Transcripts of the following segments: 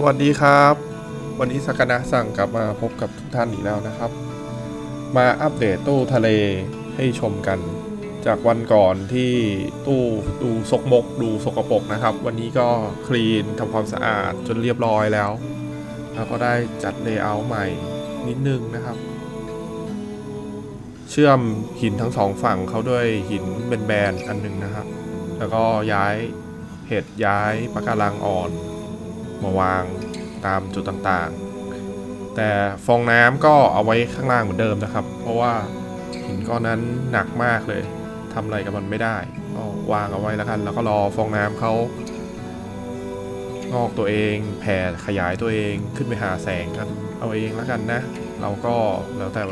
สวัสดีครับ วันนี้สักนะสั่งกลับมาพบกับทุกท่านอีกแล้วนะครับ มาอัปเดตตู้ทะเลให้ชมกัน จากวันก่อนที่ตู้ดูสกมก ดูสกปรกนะครับ วันนี้ก็คลีนทำความสะอาดจนเรียบร้อยแล้ว แล้วก็ได้จัดเลเยอร์ใหม่นิดนึงนะครับ เชื่อมหินทั้งสองฝั่งเขาด้วยหินแบนๆอันหนึงนะครับ แล้วก็ย้ายเห็ดย้ายปะการังอ่อน มาวางตามจุดต่างๆ แต่ฟองน้ำก็เอาไว้ข้างล่างเหมือนเดิมนะครับ เพราะว่าหินก้อนนั้นหนักมากเลยทำอะไรกับมันไม่ได้ก็วางเอาไว้แล้วกัน แล้วก็รอฟองน้ำเขางอกตัวเองแผ่ขยายตัวเองขึ้นไปหาแสงกันเอาเองแล้วกันนะ เราก็แล้วแต่แ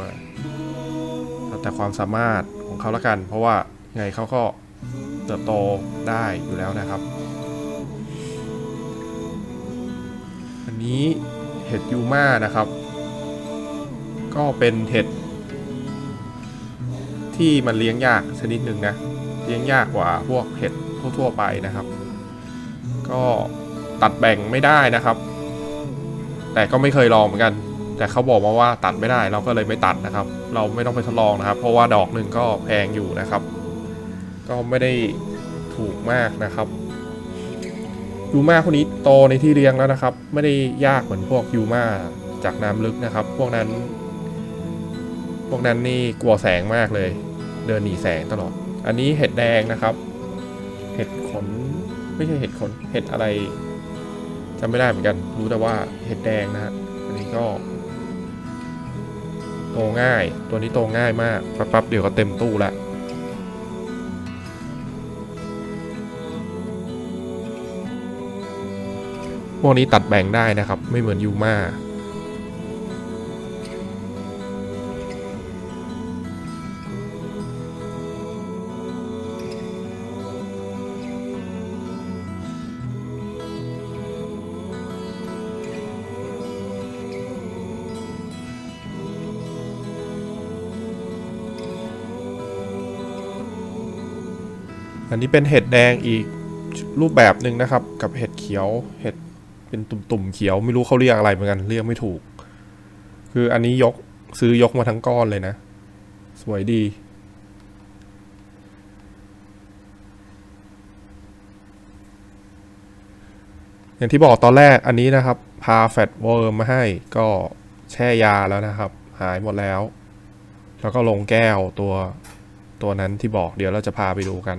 ล้วแต่ความสามารถของเขาแล้วกัน เพราะว่าไงเขาก็เติบโตได้อยู่แล้วนะครับ นี้เห็ดยูมานะครับ ก็เป็นเห็ดที่มันเลี้ยงยากชนิดหนึ่งนะ เลี้ยงยากกว่าพวกเห็ดทั่วๆไปนะครับ ก็ตัดแบ่งไม่ได้นะครับ แต่ก็ไม่เคยลองเหมือนกัน แต่เขาบอกมาว่าตัดไม่ได้เราก็เลยไม่ตัดนะครับ เราไม่ต้องไปทดลองนะครับ เพราะว่าดอกหนึ่งก็แพงอยู่นะครับ ก็ไม่ได้ถูกมากนะครับ ยูมาพวกนี้โตในที่เลี้ยงแล้วนะครับ ไม่ได้ยากเหมือนพวกยูมาจากน้ำลึกนะครับ พวกนั้น พวกนั้นนี่กลัวแสงมากเลย เดินหนีแสงตลอด อันนี้เห็ดแดงนะครับ เห็ดขน ไม่ใช่เห็ดขน เห็ดอะไรจำไม่ได้เหมือนกัน รู้แต่ว่าเห็ดแดงนะฮะอันนี้ก็ โตง่าย ตัวนี้โตง่ายมากปั๊บๆเดี๋ยวก็เต็มตู้แล้ว วกนี้ตัดแบ่งได้นะครับ ไม่เหมือนยูมาอันนี้เป็นเห็ดแดงอีกรูปแบบหนึ่งนะครับ กับเห็ดเขียวเห็ด เป็นตุ่มๆเขียวไม่รู้เขาเรียกอะไรเหมือนกัน เรียกไม่ถูก คืออันนี้ยกซื้อยกมาทั้งก้อนเลยนะ สวยดี อย่างที่บอกตอนแรกอันนี้นะครับ พาแฟตเวิร์มมาให้ก็แช่ยาแล้วนะครับ หายหมดแล้ว แล้วก็ลงแก้วตัวตัวนั้นที่บอกเดี๋ยวเราจะพาไปดูกัน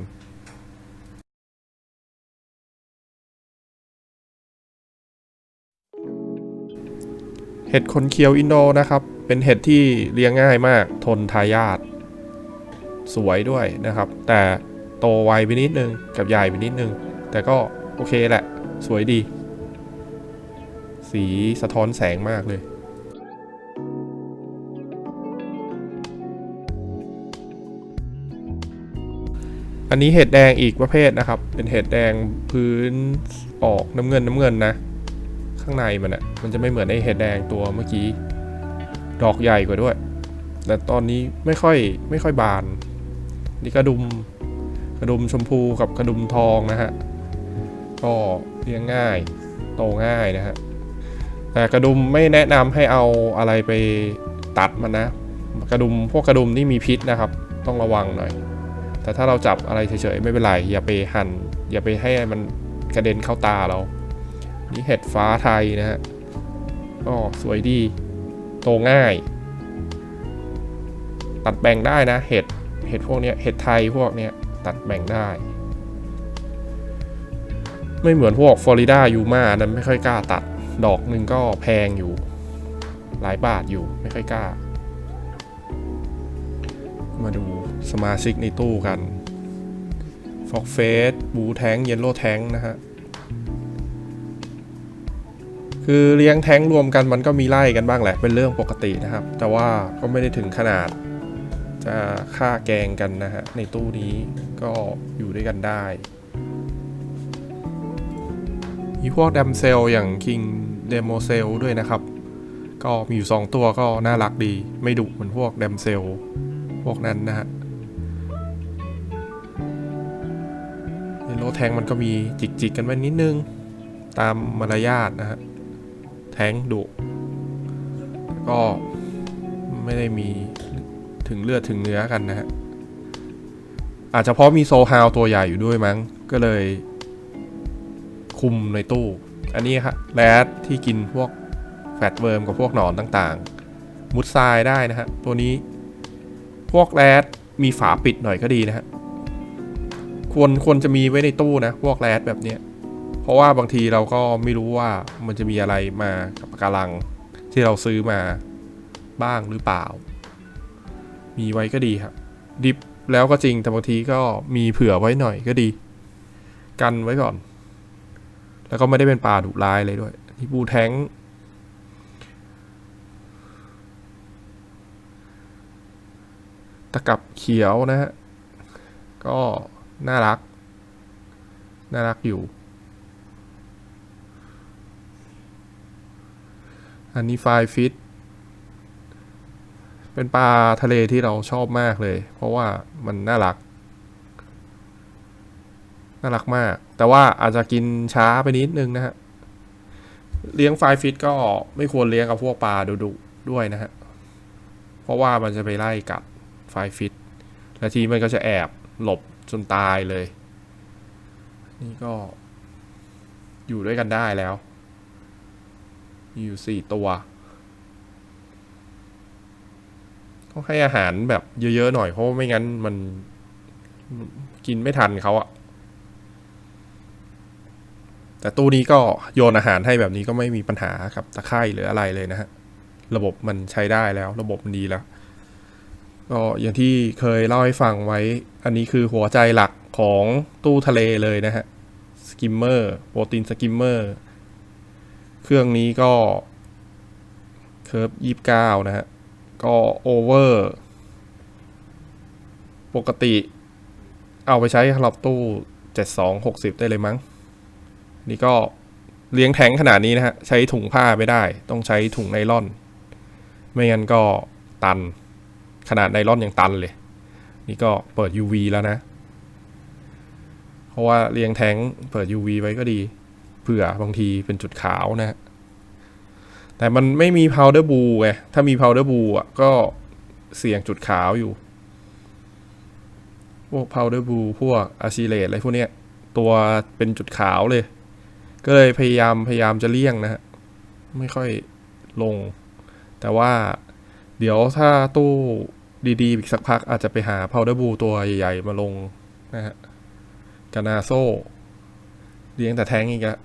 เห็ดขนเคียวอินโดนะครับ เป็นเห็ดที่เลี้ยงง่ายมาก ทนทายาทสวยด้วยนะครับ แต่โตไวไปนิดนึง กับใหญ่ไปนิดนึง แต่ก็โอเคแหละ สวยดี สีสะท้อนแสงมากเลยอันนี้เห็ดแดงอีกประเภทนะครับ เป็นเห็ดแดงพื้นออกน้ำเงินน้ำเงินนะ ข้างในมันอะมันจะไม่เหมือนไอเห็ดแดงตัวเมื่อกี้ ดอกใหญ่กว่าด้วย แต่ตอนนี้ไม่ค่อยไม่ค่อยบาน นี่กระดุมกระดุมชมพูกับกระดุมทองนะฮะ ก็เลี้ยงง่าย โตง่ายนะฮะ แต่กระดุมไม่แนะนำให้เอาอะไรไปตัดมันนะ กระดุมพวกกระดุมนี่มีพิษนะครับ ต้องระวังหน่อย แต่ถ้าเราจับอะไรเฉยๆไม่เป็นไร อย่าไปหัน่น อย่าไปให้มันกระเด็นเข้าตาเรา นี่เห็ดฟ้าไทยนะฮะก็สวยดี โตง่าย ตัดแบ่งได้นะ เห็ด เห็ดพวกเนี้ยเห็ดไทยพวกเนี้ยตัดแบ่งได้ ไม่เหมือนพวกฟลอริดายูมานั้นไม่ค่อยกล้าตัด ดอกหนึ่งก็แพงอยู่ หลายบาทอยู่ ไม่ค่อยกล้า มาดูสมาชิกในตู้กันฟอกเฟสบูแทงเยลโล่แทงนะฮะ คือเลี้ยงแท้งรวมกันมันก็มีไล่กันบ้างแหละเป็นเรื่องปกตินะครับ แต่ว่าก็ไม่ได้ถึงขนาด จะฆ่าแกงกันนะฮะในตู้นี้ก็อยู่ด้วยกันได้มีพวกดัมเซลอย่าง King d e m o c e l ด้วยนะครับ ก็มีอยู่ 2 ตัวก็น่ารักดี ไม่ดุเหมือนพวกดัมเซลพวกนั้นนะฮะในโลแทงมันก็มีจิกๆกันไว้นิดนึง ตามมารยาทนะฮะ แท้งดุก็ไม่ได้มีถึงเลือดถึงเนื้อกันนะฮะ อาจจะเพราะมีโซฮาวตัวใหญ่อยู่ด้วยมั้ง ก็เลย คุมในตู้ อันนี้ครับแรดที่กินพวกแฟตเวิร์มกับพวกหนอนต่างๆ มุดทรายได้นะฮะ ตัวนี้ พวกแรดมีฝาปิดหน่อยก็ดีนะฮะ ควรควรจะมีไว้ในตู้นะ พวกแรดแบบเนี้ย เพราะว่าบางทีเราก็ไม่รู้ว่ามันจะมีอะไรมากับปะการังที่เราซื้อมาบ้างหรือเปล่า มีไว้ก็ดีครับ ดิฟแล้วก็จริงแต่บางทีก็มีเผื่อไว้หน่อยก็ดี กันไว้ก่อน แล้วก็ไม่ได้เป็นปลาดุร้ายเลยด้วยนี่บูแท้งตะกับเขียวนะฮะ ก็น่ารัก น่ารักอยู่ อันนี้ไฟฟิตเป็นปลาทะเลที่เราชอบมากเลย เพราะว่ามันน่ารัก น่ารักมาก แต่ว่าอาจจะกินช้าไปนิดนึงนะฮะ เลี้ยงไฟฟิตก็ไม่ควรเลี้ยงกับพวกปลาดุๆด้วยนะฮะ เพราะว่ามันจะไปไล่กัดไฟฟิต และทีมันก็จะแอบหลบจนตายเลย นี่ก็อยู่ด้วยกันได้แล้ว มีอยู่สี่ตัวต้องให้อาหารแบบเยอะๆหน่อยเพราะว่าไม่งั้นมันกินไม่ทันเขาอะแต่ตู้นี้ก็โยนอาหารให้แบบนี้ก็ไม่มีปัญหากับตะไคร่หรืออะไรเลยนะฮะ ระบบมันใช้ได้แล้ว ระบบมันดีแล้ว ก็อย่างที่เคยเล่าให้ฟังไว้ อันนี้คือหัวใจหลักของตู้ทะเลเลยนะฮะ สกิมเมอร์ โปรตีนสกิมเมอร์ เครื่องนี้ก็เคิร์ฟยี่เก้านะฮะ ก็โอเวอร์ปกติเอาไปใช้สำหรับตู้เจ็ดสองหกสิบได้เลยมั้ง นี่ก็เลี้ยงแทงขนาดนี้นะฮะ ใช้ถุงผ้าไม่ได้ ต้องใช้ถุงไนล่อน ไม่งั้นก็ตันขนาดไนล่อนอยังตันเลย นี่ก็เปิด UV แล้วนะ เพราะว่าเลี้ยงแทงเปิด UV ไว้ก็ดี เผื่อบางทีเป็นจุดขาวนะฮะแต่มันไม่มี powder blue ไง ถ้ามี powder blue อะก็เสี่ยงจุดขาวอยู่ พวก powder blue พวก a c i l a t e อะไรพวกเนี้ย ตัวเป็นจุดขาวเลย ก็เลยพยายามพยายามจะเลี่ยงนะฮะ ไม่ค่อยลง แต่ว่าเดี๋ยวถ้าตู้ดีๆอีกสักพักอาจจะไปหา powder blue ตัวใหญ่ ๆ มาลงนะฮะกานาโซเลี้ยงแต่แท้งอีกอะ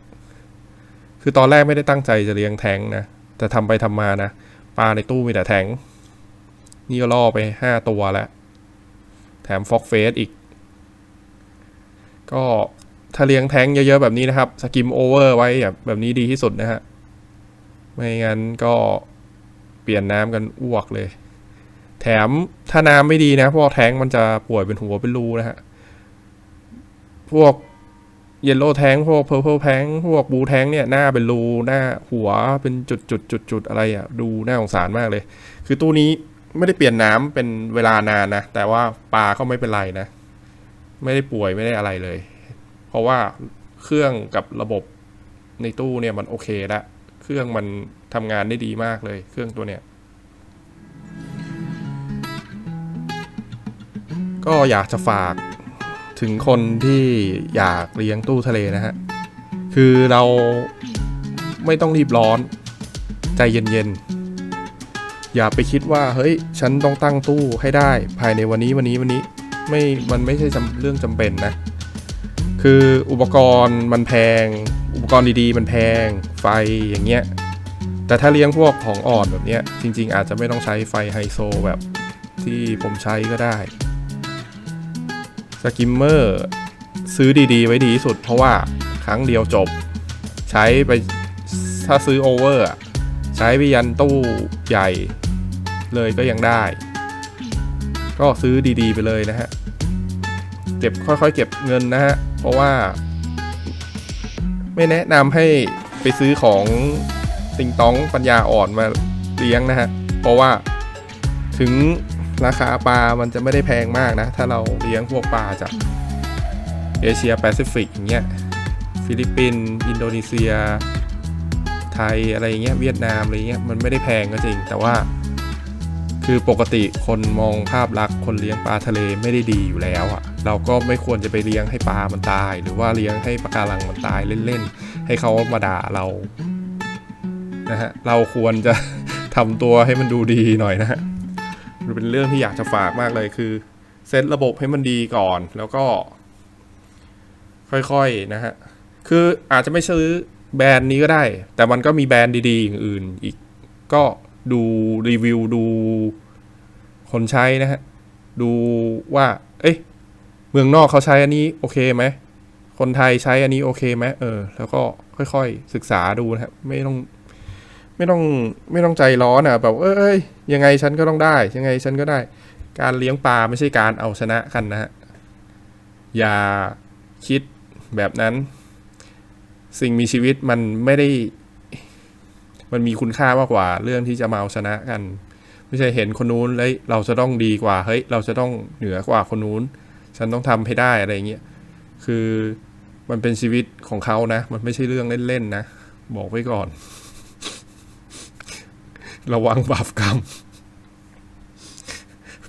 คือตอนแรกไม่ได้ตั้งใจจะเลี้ยงแทงนะ แต่ทำไปทำมานะ ปลาในตู้มีแต่แทง นี่ก็ล่อไปห้าตัวแล้ว แถมฟอกเฟสอีก ก็ถ้าเลี้ยงแทงเยอะๆแบบนี้นะครับ สกิมโอเวอร์ไว้แบบนี้ดีที่สุดนะฮะ ไม่งั้นก็เปลี่ยนน้ำกันอ้วกเลย แถมถ้าน้ำไม่ดีนะ พวกแทงมันจะป่วยเป็นหัวเป็นรูนะฮะ พวก เยลโล่แทงพวกเพอร์เพลแทงพวกบูแทงเนี่ยหน้าเป็นรูหน้าหัวเป็นจุดจุดจุดจุดอะไรอะดูน่าสงสารมากเลย คือตู้นี้ไม่ได้เปลี่ยนน้ำเป็นเวลานานนะ แต่ว่าปลาก็ไม่เป็นไรนะ ไม่ได้ป่วยไม่ได้อะไรเลย เพราะว่าเครื่องกับระบบในตู้เนี่ยมันโอเคล้วเครื่องมันทำงานได้ดีมากเลย เครื่องตัวเนี้ยก็อยากจะฝาก ถึงคนที่อยากเลี้ยงตู้ทะเลนะฮะ คือเราไม่ต้องรีบร้อน ใจเย็นๆ อย่าไปคิดว่าเฮ้ย ฉันต้องตั้งตู้ให้ได้ ภายในวันนี้วันนี้วันนี้ไม่ มันไม่ใช่เรื่องจำเป็นนะ คืออุปกรณ์มันแพง อุปกรณ์ดีๆ มันแพง ไฟอย่างเงี้ย แต่ถ้าเลี้ยงพวกของอ่อนแบบเนี้ย จริง ๆ อาจจะไม่ต้องใช้ไฟไฮโซแบบที่ผมใช้ก็ได้ สกิมเมอร์ซื้อดีๆ ไว้ดีที่สุด เพราะว่าครั้งเดียวจบ ใช้ไปถ้าซื้อโอเวอร์ใช้ไปยันตู้ใหญ่เลยก็ยังได้ ก็ซื้อดีๆ ไปเลยนะฮะ เก็บค่อยๆ เก็บเงินนะฮะ เพราะว่า ไม่แนะนำให้ไปซื้อของติงต้องปัญญาอ่อนมาเลี้ยงนะฮะ เพราะว่าถึง ราคาปลามันจะไม่ได้แพงมากนะ ถ้าเราเลี้ยงพวกปลาจากเอเชียแปซิฟิกอย่างเงี้ยฟิลิปปินส์อินโดนีเซีย ไทยอะไรเงี้ยเวียดนามอะไรเงี้ยมันไม่ได้แพงก็จริง แต่ว่า คือปกติคนมองภาพลักษณ์คนเลี้ยงปลาทะเลไม่ได้ดีอยู่แล้วอะ่ะ เราก็ไม่ควรจะไปเลี้ยงให้ปลามันตาย หรือว่าเลี้ยงให้ปลาการังมันตายเล่นๆให้เขามาด่าเรานะฮะเราควรจะทำตัวให้มันดูดีหน่อยนะฮะ มันเป็นเรื่องที่อยากจะฝากมากเลยคือ เซตระบบให้มันดีก่อน แล้วก็ ค่อยๆนะฮะ คืออาจจะไม่ซื้อแบรนด์นี้ก็ได้ แต่มันก็มีแบรนด์ดีๆอย่างอื่นอีก ก็ดูรีวิวดูคนใช้นะฮะ ดูว่า เอ้ยเมืองนอกเขาใช้อันนี้โอเคไหม คนไทยใช้อันนี้โอเคไหมเออ แล้วก็ค่อยๆศึกษาดูนะครับไม่ต้อง ไม่ต้องไม่ต้องใจร้อนอะแบบเอ้ยยังไงฉันก็ต้องได้ ยังไงฉันก็ได้ การเลี้ยงปลาไม่ใช่การเอาชนะกันนะฮะอย่าคิดแบบนั้น สิ่งมีชีวิตมันไม่ได้ มันมีคุณค่ามากกว่า เรื่องที่จะมาเอาชนะกัน ไม่ใช่เห็นคนนู้นแล้วเราจะต้องดีกว่าเฮ้ยเราจะต้องเหนือกว่าคนนู้น ฉันต้องทำให้ได้อะไรเงี้ยคือมันเป็นชีวิตของเขานะ มันไม่ใช่เรื่องเล่นๆนะ บอกไว้ก่อน ระวังบาปกรรม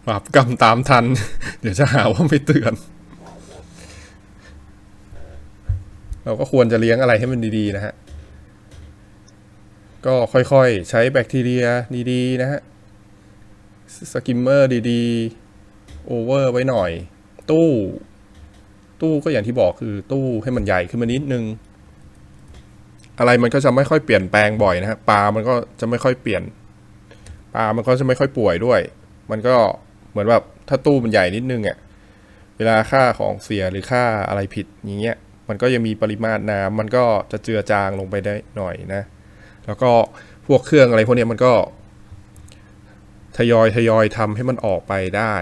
บาปกรรมตามทัน เดี๋ยวจะหาว่าไม่เตือน เราก็ควรจะเลี้ยงอะไรให้มันดีๆนะฮะ ก็ค่อยๆ ใช้แบคทีเรียดี ๆ นะฮะ สกิมเมอร์ดีๆ โอเวอร์ไว้หน่อย ตู้ ตู้ก็อย่างที่บอกคือตู้ให้มันใหญ่ขึ้นมานิดนึงอะไรมันก็จะไม่ค่อยเปลี่ยนแปลงบ่อยนะฮะปลามันก็จะไม่ค่อยเปลี่ยน ปลามันก็จะไม่ค่อยป่วยด้วย มันก็เหมือนแบบถ้าตู้มันใหญ่นิดนึงอะ่ะเวลาค่าของเสียหรือค่าอะไรผิดอย่างเงี้ยมันก็ยังมีปริมาตรน้ำมันก็จะเจือจางลงไปได้หน่อยนะ แล้วก็พวกเครื่องอะไรพวกเนี้ยมันก็ทยอยทยอยทำให้มันออกไปได้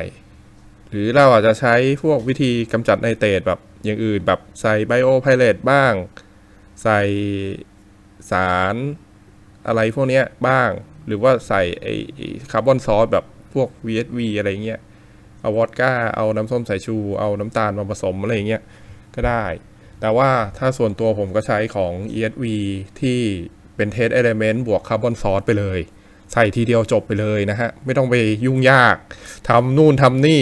หรือเราอาจจะใช้พวกวิธีกำจัดไนเตรตแบบอย่างอื่นแบบใส่ไบโอไพเรตบ้าง ใส่สารอะไรพวกเนี้ยบ้าง หรือว่าใส่ไอคาร์บอนซอสแบบพวก VSV อะไรเงี้ย เอาวอดก้า เอาน้ำส้มสายชู เอาน้ำตาลมาผสมอะไรเงี้ยก็ได้ แต่ว่าถ้าส่วนตัวผมก็ใช้ของ ESV ที่เป็นเทสเอลเมนต์บวกคาร์บอนซอสไปเลย ใส่ทีเดียวจบไปเลยนะฮะ ไม่ต้องไปยุ่งยากทำนู่นทำนี่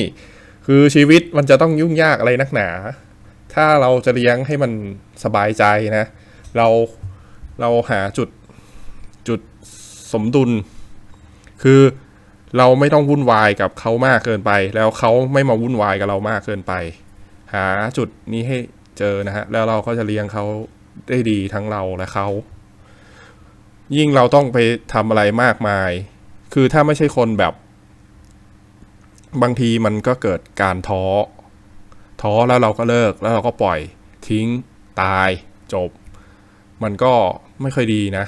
คือชีวิตมันจะต้องยุ่งยากอะไรนักหนา ถ้าเราจะเลี้ยงให้มันสบายใจนะ เราเราหาจุด สมดุล คือเราไม่ต้องวุ่นวายกับเขามากเกินไป แล้วเขาไม่มาวุ่นวายกับเรามากเกินไป หาจุดนี้ให้เจอนะฮะแล้วเราก็จะเลี้ยงเขาได้ดีทั้งเราและเขายิ่งเราต้องไปทำอะไรมากมาย คือถ้าไม่ใช่คนแบบ บางทีมันก็เกิดการท้อ ท้อแล้วเราก็เลิกแล้วเราก็ปล่อยทิ้งตายจบ มันก็ไม่ค่อยดีนะ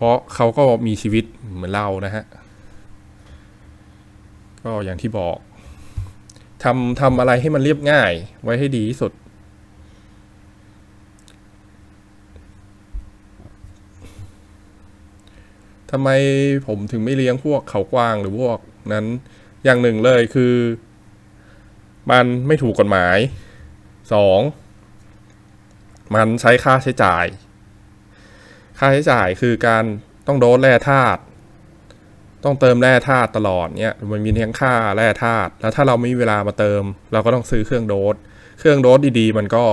เพราะเขาก็มีชีวิตเหมือนเรานะฮะ ก็อย่างที่บอกทำทำอะไรให้มันเรียบง่ายไว้ให้ดีที่สุด ทำไมผมถึงไม่เลี้ยงพวกเขากวางหรือพวกนั้น อย่างหนึ่งเลยคือ มันไม่ถูกกฎหมายสองมันใช้ค่าใช้จ่าย ค่าใช้จ่ายคือการต้องโดสแร่ธาตุต้องเติมแร่ธาตุตลอดเนี่ยมันมีทั้งค่าแร่ธาตุแล้วถ้าเราไม่มีเวลามาเติม เราก็ต้องซื้อเครื่องโดสเครื่องโดสดีๆ มันก็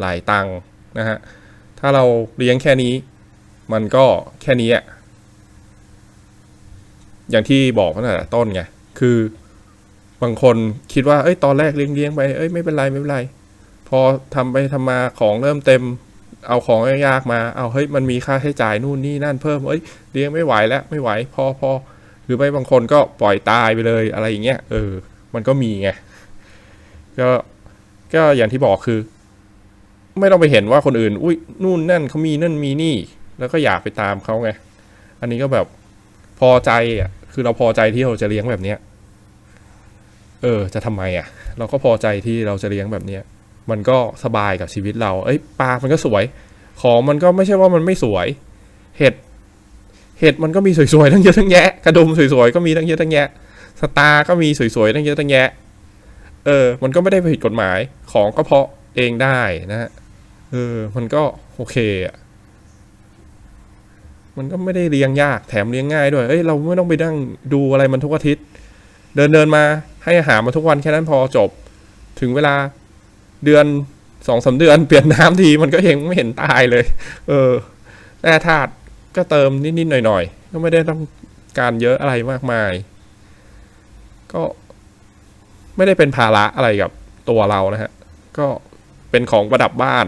หลายตังค์นะฮะถ้าเราเลี้ยงแค่นี้ มันก็แค่นี้อะอย่างที่บอกตั้งแต่ต้นไงคือบางคนคิดว่าเอ้ยตอนแรกเลี้ยงเลี้ยงๆไปเอ้ยไม่เป็นไรไม่เป็นไร พอทำไปทำมาของเริ่มเต็ม เอาของยากๆมา เอาเฮ้ยมันมีค่าใช้จ่ายนู่นนี่นั่นเพิ่มเอ้ยเลี้ยงไม่ไหวแล้วไม่ไหวพอพอหรือไม่บางคนก็ปล่อยตายไปเลยอะไรอย่างเงี้ยเออ มันก็มีไงก็ก็อย่างที่บอกคือ ไม่ต้องไปเห็นว่าคนอื่น อุ้ยนู่นนั่นเขามีนั่นมีนี่ แล้วก็อยากไปตามเขาไงอันนี้ก็แบบพอใจอะคือเราพอใจที่เราจะเลี้ยงแบบเนี้ยเออ จะทำไมอะ เราก็พอใจที่เราจะเลี้ยงแบบเนี้ย มันก็สบายกับชีวิตเรา เอ้ยปลา มันก็สวย ของมันก็ไม่ใช่ว่ามันไม่สวย เห็ด เห็ดมันก็มีสวยๆทั้งเยอะทั้งแยะ กระดุมสวยๆก็มีทั้งเยอะทั้งแยะ สตาร์ก็มีสวยๆทั้งเยอะทั้งแยะ เออ มันก็ไม่ได้ผิดกฎหมาย ของก็เพาะเองได้นะฮะ เออ มันก็โอเคอะ มันก็ไม่ได้เลี้ยงยาก แถมเลี้ยงง่ายด้วย เอ้ย เราไม่ต้องไปนั่งดูอะไรมันทุกอาทิตย์ เดินเดินมา ให้อาหารมันทุกวันแค่นั้นพอจบ ถึงเวลา เดือนสองสามเดือนเปลี่ยนน้ำทีมันก็ยังไม่เห็นตายเลย เออแร่ธาตุก็เติมนิดๆหน่อยๆ ก็ไม่ได้ต้องการเยอะอะไรมากมาย ก็ไม่ได้เป็นภาระอะไรกับตัวเรานะฮะ ก็เป็นของประดับบ้าน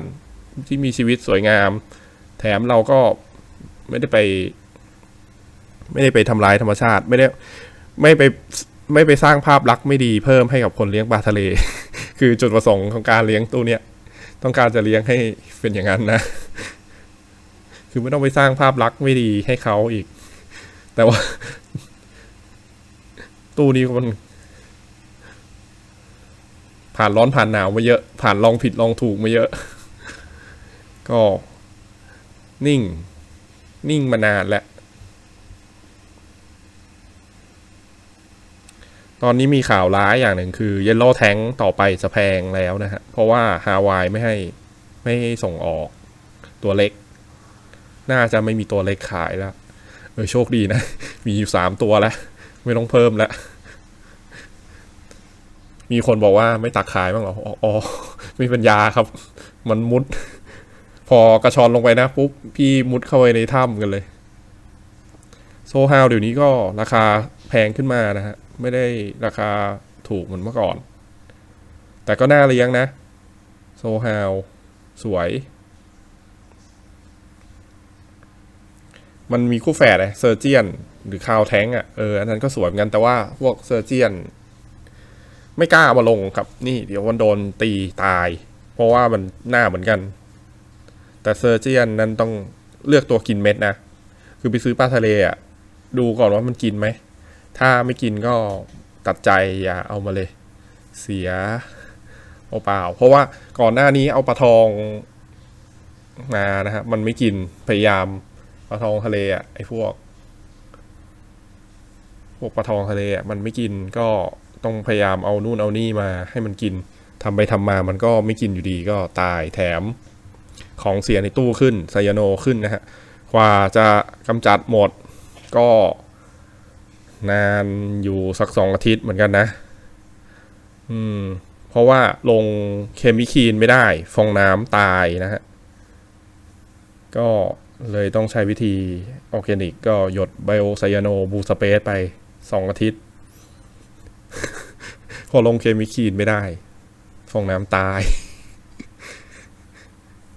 ที่มีชีวิตสวยงาม แถมเราก็ไม่ได้ไป ไม่ได้ไปทำลายธรรมชาติ ไม่ได้ไม่ไปไม่ไปสร้างภาพลักษณ์ไม่ดีเพิ่มให้กับคนเลี้ยงปลาทะเล คือจุดประสงค์ของการเลี้ยงตู้เนี้ยต้องการจะเลี้ยงให้เป็นอย่างนั้นนะ คือไม่ต้องไปสร้างภาพลักษณ์ไม่ดีให้เขาอีก แต่ว่า ตู้นี้มัน ผ่านร้อนผ่านหนาวมาเยอะ ผ่านลองผิดลองถูกมาเยอะ ก็นิ่ง นิ่งมานานแล้ว ตอนนี้มีข่าวร้ายอย่างหนึ่งคือเยลโล่แทงต่อไปจะแพงแล้วนะฮะ เพราะว่าฮาวายไม่ให้ไม่ให้ส่งออกตัวเล็ก น่าจะไม่มีตัวเล็กขายแล้ว เออโชคดีนะ มีอยู่สามตัวแล้ว ไม่ต้องเพิ่มแล้ว มีคนบอกว่าไม่ตักขายบ้างหรอ อ๋ออ๋อมีปัญญาครับ มันมุด พอกระชอนลงไปนะปุ๊บพี่มุดเข้าไปในถ้ำกันเลย โซฮาวเดี๋ยวนี้ก็ราคาแพงขึ้นมานะฮะ ไม่ได้ราคาถูกเหมือนเมื่อก่อน แต่ก็น่าเลี้ยงนะ โซฮาว สวย มันมีคู่แฝดเลยเซอร์เจียน หรือคาวแทงอะเอออันนั้นก็สวยเหมือนกันแต่ว่าพวกเซอร์เจียน ไม่กล้าเอามาลงครับ นี่เดี๋ยวมันโดนตีตาย เพราะว่ามันหน้าเหมือนกัน แต่เซอร์เจียนนั้นต้องเลือกตัวกินเม็ดนะ คือไปซื้อปลาทะเลอะดูก่อนว่ามันกินไหม ถ้าไม่กินก็ตัดใจอย่าเอามาเลย เสียเปล่าเพราะว่าก่อนหน้านี้เอาปลาทองมานะฮะมันไม่กินพยายามปลาทองทะเลอะไอ้พวก พวกปลาทองทะเลอะมันไม่กินก็ต้องพยายามเอานู่นเอานี่มาให้มันกินทำไปทำมามันก็ไม่กินอยู่ดีก็ตายแถมของเสียในตู้ขึ้นไซยาโนขึ้นนะฮะกว่าจะกำจัดหมดก็ นานอยู่สักสองอาทิตย์เหมือนกันนะ อืม เพราะว่าลงเคมีคีนไม่ได้ ฟองน้ำตายนะฮะ ก็เลยต้องใช้วิธีออร์แกนิก ก็หยดไบโอไซยาโนบูสเปซไปสองอาทิตย์ พอลงเคมีคีนไม่ได้ ฟองน้ำตาย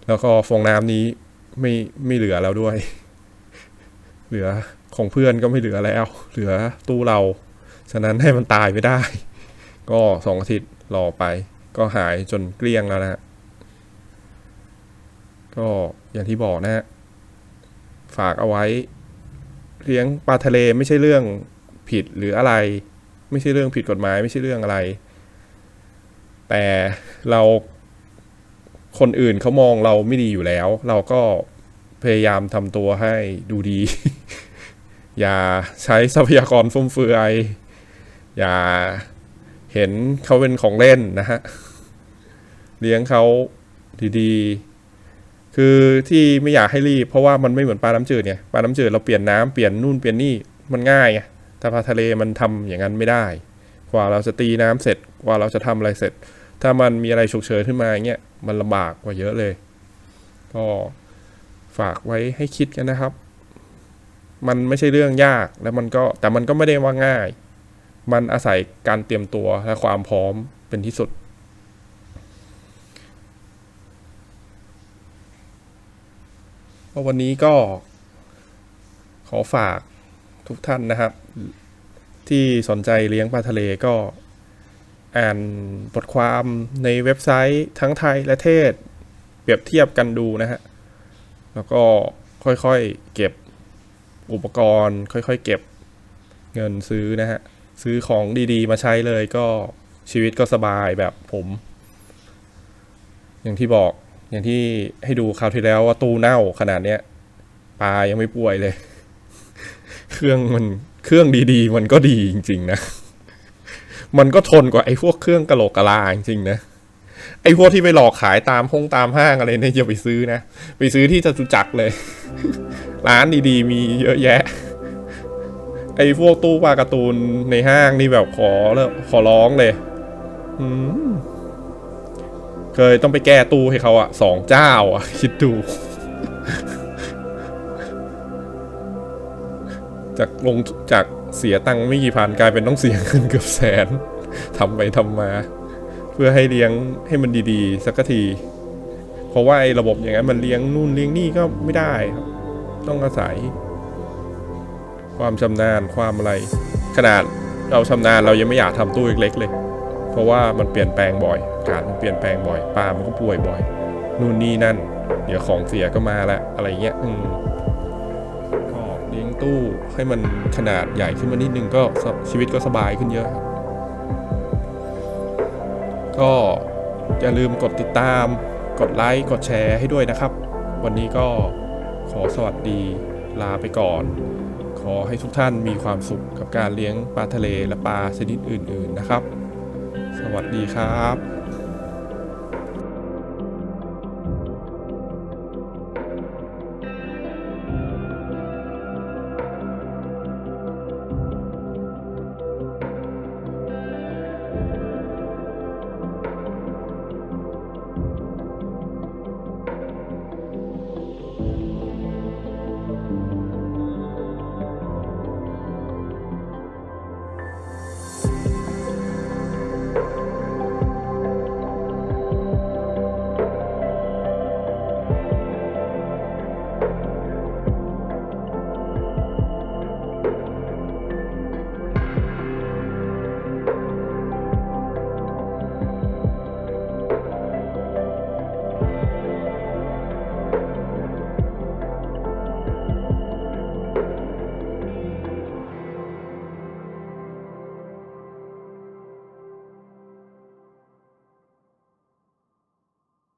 แล้วก็ฟองน้ำนี้ไม่ไม่เหลือแล้วด้วย เหลือ ของเพื่อนก็ไม่เหลือแล้ว เหลือตู้เรา ฉะนั้นให้มันตายไม่ได้ ก็สองอาทิตย์รอไป ก็หายจนเกลี้ยงแล้วนะก็อย่างที่บอกนะฮะฝากเอาไว้ เลี้ยงปลาทะเลไม่ใช่เรื่องผิดหรืออะไร ไม่ใช่เรื่องผิดกฎหมาย ไม่ใช่เรื่องอะไร แต่เราคนอื่นเขามองเราไม่ดีอยู่แล้ว เราก็พยายามทำตัวให้ดูดี อย่าใช้ทรัพยากรฟุ่มเฟือย อย่าเห็นเขาเป็นของเล่นนะฮะ เลี้ยงเขาดีๆ คือที่ไม่อยากให้รีบ เพราะว่ามันไม่เหมือนปลาน้ำจืดเนี่ยปลาน้ำจืดเราเปลี่ยนน้ำเปลี่ยนนู่นเปลี่ยนนี่มันง่ายไง แต่ปลาทะเลมันทำอย่างนั้นไม่ได้ กว่าเราจะตีน้ำเสร็จ กว่าเราจะทำอะไรเสร็จ ถ้ามันมีอะไรฉุกเฉินขึ้นมาอย่างเงี้ย มันลำบากกว่าเยอะเลย ก็ฝากไว้ให้คิดกันนะครับ มันไม่ใช่เรื่องยากแล้วมันก็แต่มันก็ไม่ได้ว่าง่าย มันอาศัยการเตรียมตัวและความพร้อมเป็นที่สุด วันนี้ก็ขอฝากทุกท่านนะครับ ที่สนใจเลี้ยงปลาทะเลก็อ่านบทความในเว็บไซต์ทั้งไทยและเทศ เปรียบเทียบกันดูนะฮะ แล้วก็ค่อยๆเก็บ อุปกรณ์ค่อยๆ เก็บเงินซื้อนะฮะ ซื้อของดีๆ มาใช้เลยก็ชีวิตก็สบายแบบผม อย่างที่บอกอย่างที่ให้ดูคราวที่แล้วว่าตู้เน่าขนาดเนี้ยปลายังไม่ป่วยเลย เครื่องมันเครื่องดีๆ มันก็ดีจริง ๆ นะ มันก็ทนกว่าไอ้พวกเครื่องกะโหลกกะลาจริงๆนะไอ้พวกที่ไปหลอกขายตามห้องตามห้างอะไรเนี่ยอย่าไปซื้อนะ ไปซื้อที่จตุจักรเลย ร้านดีๆ มีเยอะแยะ ไอ้พวกตู้ปลาการ์ตูนในห้างนี่แบบขอแล้วขอร้องเลยเคยต้องไปแก้ตู้ให้เขาอะสองเจ้าอะคิดดู จากลงจากเสียตังค์ไม่กี่พันกลายเป็นต้องเสียเงินเกือบแสนทำไปทำมา เพื่อให้เลี้ยงให้มันดีๆ สักที เพราะว่าไอ้ระบบอย่างนั้นมันเลี้ยงนู่นเลี้ยงนี่ก็ไม่ได้ครับ ต้องอาศัย ความชำนาญความอะไร ขนาดเราชำนาญเรายังไม่อยากทำตู้เล็กๆเลย เพราะว่ามันเปลี่ยนแปลงบ่อยอากาศมันเปลี่ยนแปลงบ่อยปลามันก็ป่วยบ่อย นู่นนี่นั่น เดี๋ยวของเสียก็มาล้วอะไรเงี้ยอืมก็เลี้ยงตู้ให้มันขนาดใหญ่ขึ้นมานิดนึงก็ชีวิตก็สบายขึ้นเยอะก็อย่าลืมกดติดตาม กดไลค์ กดแชร์ให้ด้วยนะครับ วันนี้ก็ อสวัสดีลาไปก่อน ขอให้ทุกท่านมีความสุขกับการเลี้ยงปลาทะเลและปลาชนิดอื่น ๆนะครับ สวัสดีครับ